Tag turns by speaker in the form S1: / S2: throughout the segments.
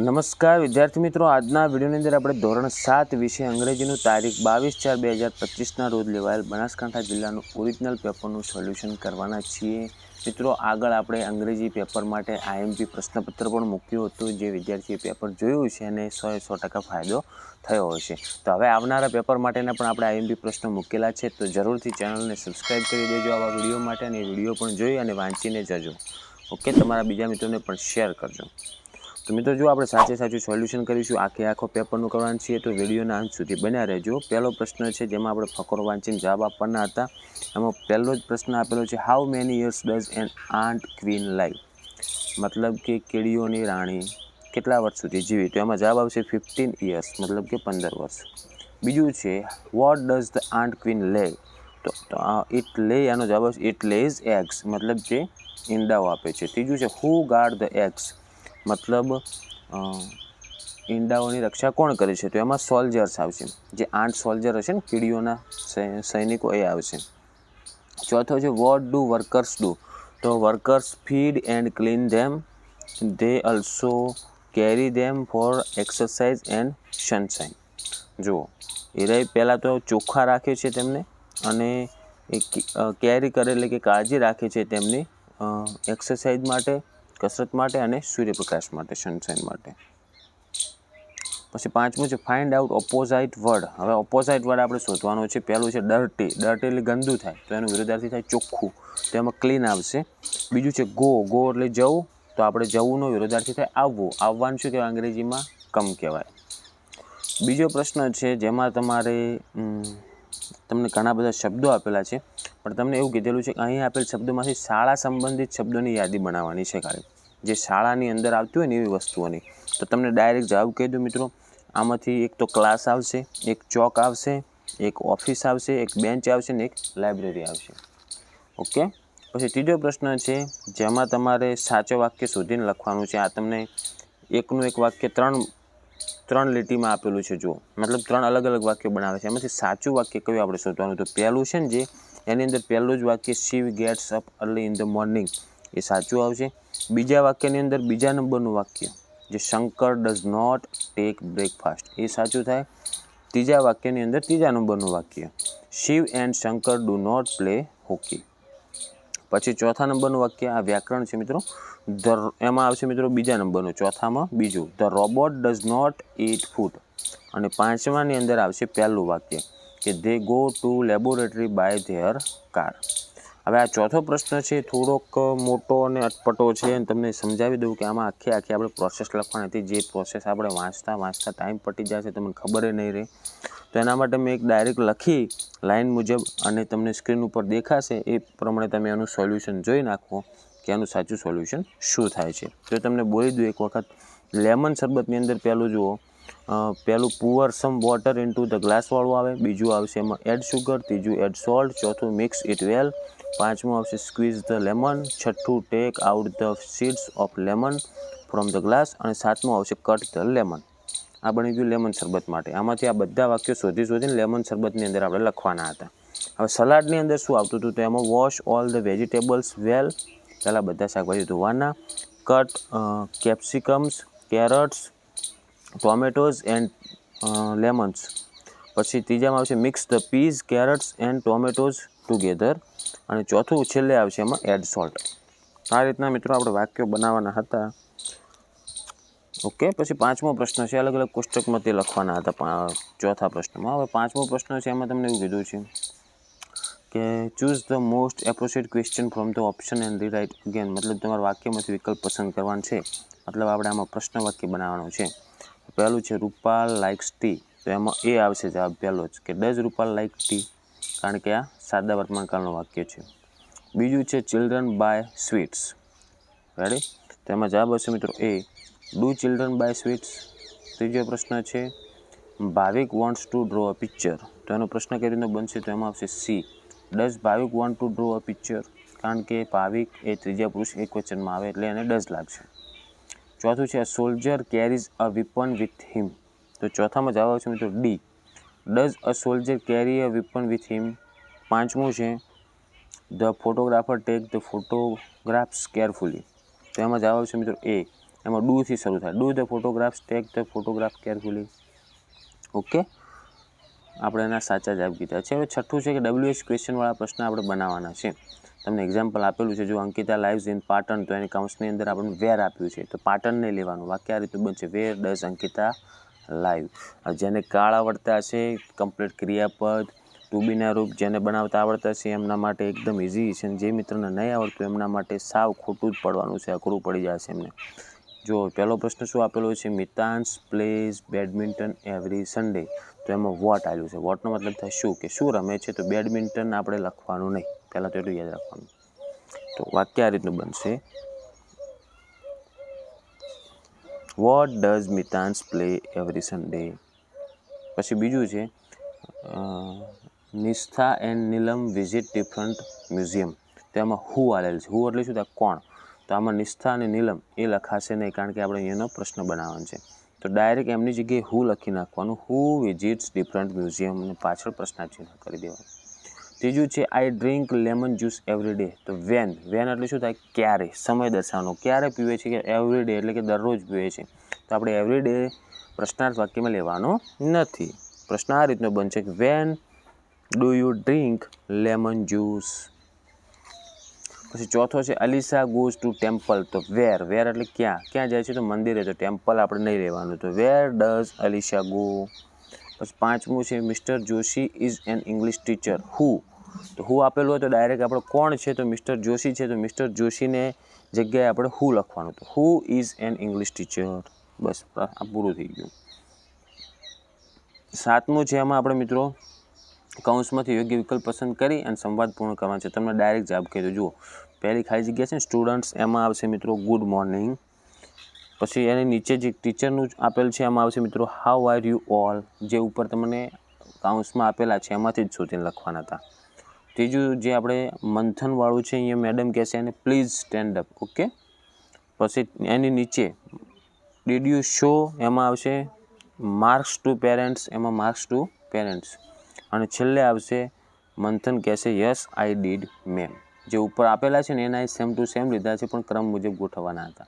S1: નમસ્કાર, વિદ્યાર્થી મિત્રો. આજના વિડીયોની અંદર આપણે ધોરણ સાત વિશે અંગ્રેજીનું તારીખ બાવીસ ચાર બે હજાર પચીસના રોજ લેવાયેલ બનાસકાંઠા જિલ્લાનું ઓરિજિનલ પેપરનું સોલ્યુશન કરવાના છીએ. મિત્રો, આગળ આપણે અંગ્રેજી પેપર માટે આઈએમપી પ્રશ્નપત્ર પણ મૂક્યું હતું, જે વિદ્યાર્થીએ પેપર જોયું છે અને સો સો ટકા ફાયદો થયો હશે. તો હવે આવનારા પેપર માટેના પણ આપણે આઈએમપી પ્રશ્નો મૂકેલા છે. તો જરૂરથી ચેનલને સબસ્ક્રાઈબ કરી દેજો આવા વીડિયો માટે અને વીડિયો પણ જોઈ અને વાંચીને જજો. ઓકે તમારા બીજા મિત્રોને પણ શેર કરજો. તો મિત્રો જો આપણે સાચે સાચું સોલ્યુશન કરીશું, આખે આખો પેપરનું કરવાનું છીએ તો વિડીયોના અંત સુધી બન્યા રહેજો. પહેલો પ્રશ્ન છે, જેમાં આપણે ફકરો વાંચીને જવાબ આપવાના હતા. એમાં પહેલો જ પ્રશ્ન આપેલો છે how many years does an ant queen live મતલબ કે કીડીઓની રાણી કેટલા વર્ષ સુધી જીવી તો એમાં જવાબ આવશે ફિફ્ટીન યર્સ મતલબ કે પંદર વર્ષ. બીજું છે what does the ant queen lay તો ઇટ લે એનો જવાબ આવશે ઇટ લેઝ એગ્સ મતલબ કે ઈંડાઓ આપે છે. ત્રીજું છે હુ ગાર્ડ ધ એગ્સ મતલબ ઈંડાઓની રક્ષા કોણ કરે છે? તો એમાં સોલ્જર્સ આવશે. જે આઠ સોલ્જર હશે ને, કીડીઓના સૈનિકો એ આવશે. ચોથો છે વોટ ડુ વર્કર્સ ડુ તો workers feed and clean them they also carry them for exercise and sunshine જુઓ એ રહી પહેલાં તો ચોખ્ખા રાખે છે તેમને અને એ કેરી કરે એટલે કે કાળજી રાખે છે તેમની એક્સરસાઇઝ માટે. કસરત માટે અને સૂર્યપ્રકાશ માટે સનશાઇન માટે. પછી પાંચમું છે ફાઇન્ડ આઉટ ઓપોઝાઇટ વર્ડ હવે ઓપોઝાઇટ વર્ડ આપણે શોધવાનો છે. પહેલું છે ડર્ટી ડર્ટી એટલે ગંદુ થાય. તો એનું વિરોધાર્થી થાય ચોખ્ખું. તો એમાં ક્લીન આવશે. બીજું છે ગો ગો એટલે જવું. તો આપણે જવુંનો વિરોધાર્થી થાય આવવું. આવવાનું શું કહેવાય અંગ્રેજીમાં? કમ કહેવાય. બીજો પ્રશ્ન છે, જેમાં તમારે તમને ઘણા બધા શબ્દો આપેલા છે. પણ તમને એવું કીધેલું છે કે અહીં આપેલ શબ્દોમાંથી શાળા સંબંધિત શબ્દોની યાદી બનાવવાની છે ખાલી જે શાળાની અંદર આવતી હોય ને એવી વસ્તુઓની. તો તમને ડાયરેક્ટ જવાબ કહી દઉં મિત્રો. આમાંથી એક તો ક્લાસ આવશે, એક ચોક આવશે, એક ઓફિસ આવશે, એક બેન્ચ આવશે ને એક લાઇબ્રેરી આવશે. ઓકે? પછી ત્રીજો પ્રશ્ન છે, જેમાં તમારે સાચો વાક્ય શોધીને લખવાનું છે. આ તમને એકનું એક વાક્ય ત્રણ ત્રણ લીટીમાં આપેલું છે, જુઓ. મતલબ ત્રણ અલગ અલગ વાક્યો બનાવે છે. એમાંથી સાચું વાક્ય કયું આપણે શોધવાનું? તો પહેલું છે ને જે એની અંદર પહેલું જ વાક્ય Shiv gets up early in the morning એ સાચું આવશે. બીજા વાક્યની અંદર બીજા નંબરનું વાક્ય, જે Shankar does not take breakfast એ સાચું થાય. ત્રીજા વાક્યની અંદર ત્રીજા નંબરનું વાક્ય Shiv and Shankar do not play hockey પછી ચોથા નંબરનું વાક્ય, આ વ્યાકરણ છે મિત્રો. ધ એમાં આવશે મિત્રો બીજા નંબરનું, ચોથામાં બીજું. The robot does not eat food અને પાંચમાની અંદર આવશે પહેલું વાક્ય કે they go to laboratory by their car હવે આ ચોથો પ્રશ્ન છે, થોડોક મોટો અને અટપટો છે, અને તમને સમજાવી દઉં કે આમાં આખી આખી આપણે પ્રોસેસ લખવાની હતી. જે પ્રોસેસ આપણે વાંચતા વાંચતા ટાઈમ પટી જશે, તમને ખબર નહીં રહે. તો એના માટે મેં એક ડાયરેક્ટ લખી લાઈન મુજબ, અને તમને સ્ક્રીન ઉપર દેખાશે. એ પ્રમાણે તમે એનું સોલ્યુશન જોઈ નાખો કે એનું સાચું સોલ્યુશન શું થાય છે. તો તમને બોલી દઉં એક વખત લેમન શરબતની અંદર પહેલું જુઓ. પહેલું pour some water into the ગ્લાસવાળું આવે, બીજું આવશે એમાં એડ સુગર ત્રીજું એડ સોલ્ટ ચોથું મિક્સ ઇટ વેલ પાંચમું આવશે સ્ક્વીઝ ધ લેમન છઠ્ઠું take out the seeds of lemon from the glass અને સાતમું આવશે કટ ધ લેમન આ બની ગયું લેમન શરબત માટે. આમાંથી આ બધા વાક્યો શોધી શોધીને લેમન શરબતની અંદર આપણે લખવાના હતા. હવે સલાડની અંદર શું આવતું હતું તો એમાં wash all the vegetables well પહેલાં બધા શાકભાજી ધોવાના. Cut capsicums carrots tomatoes and lemons પછી ત્રીજામાં આવશે mix the peas carrots and tomatoes together અને ચોથું છેલ્લે આવશે એમાં એડ સોલ્ટ આ રીતના મિત્રો આપણે વાક્યો બનાવવાના હતા. ઓકે પછી પાંચમો પ્રશ્ન છે. અલગ અલગ કોષ્ટકમાં તે લખવાના હતા ચોથા પ્રશ્નમાં. હવે પાંચમો પ્રશ્ન છે, એમાં તમને એવું કીધું છે કે choose the most appropriate question from the option and rewrite again મતલબ તમારા વાક્યમાંથી વિકલ્પ પસંદ કરવાનો છે. મતલબ આપણે આમાં પ્રશ્ન વાક્ય બનાવવાનું છે. પહેલું છે રૂપાલ લાઇક્સ ટી તો એમાં એ આવશે જવાબ પહેલો જ કે ડઝ રૂપાલ લાઇક ટી કારણ કે આ સાદા વર્તમાનકાળનું વાક્ય છે. બીજું છે ચિલ્ડ્રન બાય સ્વીટ્સ રેડી તો એમાં જવાબ હશે મિત્રો A do children buy sweets ત્રીજો પ્રશ્ન છે Bhavik wants to draw a picture તો એનો પ્રશ્ન કેવી રીતનો બનશે તો એમાં આવશે C does Bhavik want to draw a picture કારણ કે ભાવિક એ ત્રીજા પુરુષ એક વચનમાં આવે એટલે એને ડઝ લાગશે. ચોથું છે soldier carries a weapon with him તો ચોથામાં જવાબ આવશે મિત્રો D. Does a soldier carry a weapon with him પાંચમું છે the photographer take the photographs carefully તો એમાં જવાબ આવશે મિત્રો એ. એમાં ડુથી શરૂ થાય. Do the photographs take the photograph carefully okay આપણે એના સાચા જવાબ કીધા છે. હવે છઠ્ઠું છે કે ડબલ્યુએચ ક્વેશ્ચનવાળા પ્રશ્ન આપણે બનાવવાના છે. તમને એક્ઝામ્પલ આપેલું છે, જો અંકિતા લાઈવ્સ ઇન પાટણ તો એની કાઉન્સની અંદર આપણને વેર આપ્યું છે. તો પાટણને લેવાનું. વાક્ય આ રીતનું બનશે. વેર ડઝ અંકિતા લાઈવ જેને કાળ આવડતા હશે કમ્પ્લીટ ક્રિયાપદ ટુ રૂપ જેને બનાવતા આવડતા છે એમના માટે એકદમ ઇઝી છે. જે મિત્રને નહીં આવડતું, એમના માટે સાવ ખોટું જ પડવાનું છે. અઘરું પડી જશે એમને. જો પહેલો પ્રશ્ન શું આપેલો છે? Mitansh plays badminton every Sunday. તો એમાં વોટ આવ્યું છે. વોટનો મતલબ થાય શું? કે શું રમે છે? તો બેડમિન્ટન આપણે લખવાનું નહીં. પહેલાં તો એટલું યાદ રાખવાનું. તો વાક્ય આ રીતનું બનશે? What does Mitansh play every Sunday? પછી બીજું છે Nistha and Neelam visit different museum. તેમાં હુ આલેલ છે. હુ એટલે શું થાય? કોણ? તો આમાં નિષ્ઠા અને નીલમ એ લખાશે નહીં, કારણ કે આપણે અહીંયાનો પ્રશ્ન બનાવવાનો છે. તો ડાયરેક્ટ એમની જગ્યાએ હુ લખી નાખવાનું. હુ વિઝિટ્સ ડિફરન્ટ મ્યુઝિયમ અને પાછળ પ્રશ્નાચિહ્ન કરી દેવાનું. ત્રીજું છે I drink lemon juice every day તો વેન વેન એટલે શું થાય? ક્યારે? સમય દર્શાવવાનો. ક્યારે પીવે છે કે એવરી ડે એટલે કે દરરોજ પીવે છે. તો આપણે એવરી ડે પ્રશ્નાર્થ વાક્યમાં લેવાનો નથી. પ્રશ્ન આ રીતનો બનશે કે when do you drink lemon juice પછી ચોથો છે અલીસા ગોઝ ટુ ટેમ્પલ. તો વેર વેર એટલે ક્યાં? ક્યાં જાય છે? તો મંદિરે. તો ટેમ્પલ આપણે નહીં રહેવાનું. તો વેર ડઝ અલીશા ગો? પછી પાંચમું છે mister Joshi is an English teacher. Who? તો હું આપેલું હોય તો ડાયરેક્ટ આપણે કોણ છે? તો મિસ્ટર જોશી છે. તો મિસ્ટર જોશીને જગ્યાએ આપણે હુ લખવાનું. તો who is an English teacher. બસ, આ પૂરું થઈ ગયું. સાતમું છે એમાં આપણે મિત્રો કૌંસમાંથી યોગ્ય વિકલ્પ પસંદ કરી અને સંવાદ પૂર્ણ કરવાનો છે. તમને ડાયરેક્ટ જવાબ કહી જુઓ, પહેલી ખાલી જગ્યા છે સ્ટુડન્ટ્સ એમાં આવશે મિત્રો ગુડ મોર્નિંગ પછી એની નીચે જે ટીચરનું આપેલ છે, એમાં આવશે મિત્રો હાઉ આર યુ ઓલ જે ઉપર તમને કાઉન્સમાં આપેલા છે, એમાંથી જ શોધીને લખવાના હતા. ત્રીજું જે આપણે મંથનવાળું છે, અહીંયા મેડમ કહેશે એને પ્લીઝ સ્ટેન્ડ અપ ઓકે પછી એની નીચે ડીડ યુ શો એમાં આવશે માર્ક્સ ટુ પેરેન્ટ્સ એમાં માર્ક્સ ટુ પેરેન્ટ્સ અને છેલ્લે આવશે મંથન કહેશે યસ આઈ ડીડ મેમ જે ઉપર આપેલા છે ને, એના સેમ ટુ સેમ લીધા છે, પણ ક્રમ મુજબ ગોઠવવાના હતા.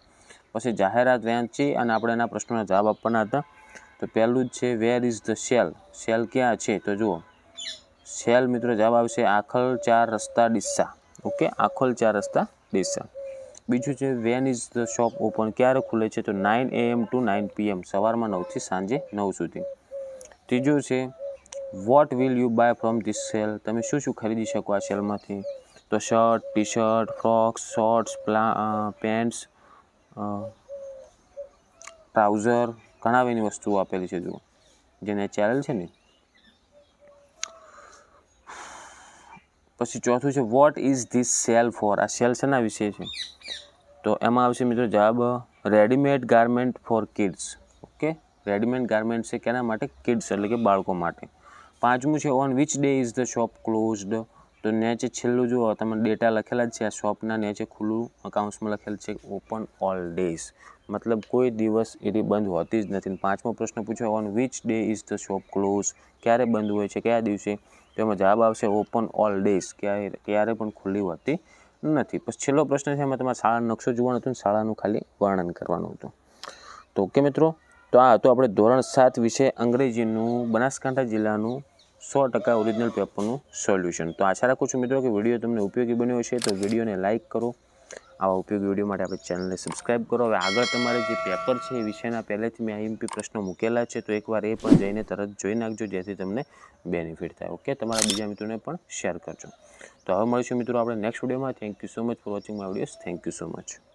S1: પછી જાહેરાત વહેંચી અને આપણે એના પ્રશ્નોના જવાબ આપવાના હતા. તો પહેલું જ છે where is the sale sale ક્યાં છે? તો જુઓ. શેલ મિત્રો, જવાબ આવશે, આખલ ચાર રસ્તા ડિસ્સા ઓકે? આખલ ચાર રસ્તા ડિસ્સા બીજું છે when is the shop open ક્યારે ખુલે છે? તો nine AM to nine PM સવારમાં નવથી સાંજે નવ સુધી. ત્રીજું છે what will you buy from this sale તમે શું શું ખરીદી શકો આ સેલમાંથી? તો shirt T shirt frocks, shorts, પ્લા pants trouser, ઘણા બધી વસ્તુઓ આપેલી છે જુઓ. જેને ચેનલ છે ને. પછી ચોથું છે what is this sale for આ સેલ શેના વિશે છે? તો એમાં આવશે મિત્રો જવાબ readymade garment for kids okay readymade garment છે કેના માટે? કિડ્સ એટલે કે બાળકો માટે. પાંચમું છે on which day is the shop closed તો નેચે છેલ્લું જુઓ, તમે ડેટા લખેલા જ છે, આ શોપના નીચે ખુલ્લું અકાઉન્ટ્સમાં લખેલ છે ઓપન ઓલ ડેઝ મતલબ કોઈ દિવસ એની બંધ હોતી જ નથી. પાંચમો પ્રશ્ન પૂછ્યો on which day is the shop close ક્યારે બંધ હોય છે, કયા દિવસે? તો એમાં જવાબ આવશે ઓપન ઓલ ડેઝ ક્યારે ક્યારે પણ ખુલ્લી હોતી નથી. પછી છેલ્લો પ્રશ્ન છે, એમાં તમારે શાળાનો નકશો જોવાનો હતો શાળાનું ખાલી વર્ણન કરવાનું હતું. તો ઓકે મિત્રો, તો આ હતું આપણે ધોરણ સાત વિશે અંગ્રેજીનું બનાસકાંઠા જિલ્લાનું સો ટકા ઓરિજિનલ પેપરનું સોલ્યુશન તો આશા રાખું છું મિત્રો કે વીડિયો તમને ઉપયોગી બન્યો છે તો વિડીયોને લાઇક કરો. આવા ઉપયોગી વીડિયો માટે આપણે ચેનલને સબસ્ક્રાઈબ કરો. હવે આગળ તમારે જે પેપર છે એ વિષયના પહેલેથી મેં આઈએમપી પ્રશ્નો મૂકેલા છે, તો એકવાર એ પણ જઈને તરત જોઈ નાખજો, જેથી તમને બેનિફિટ થાય. ઓકે તમારા બીજા મિત્રોને પણ શેર કરજો. તો હવે મળીશું મિત્રો આપણે નેક્સ્ટ વિડીયોમાં thank you so much for watching my videos thank you so much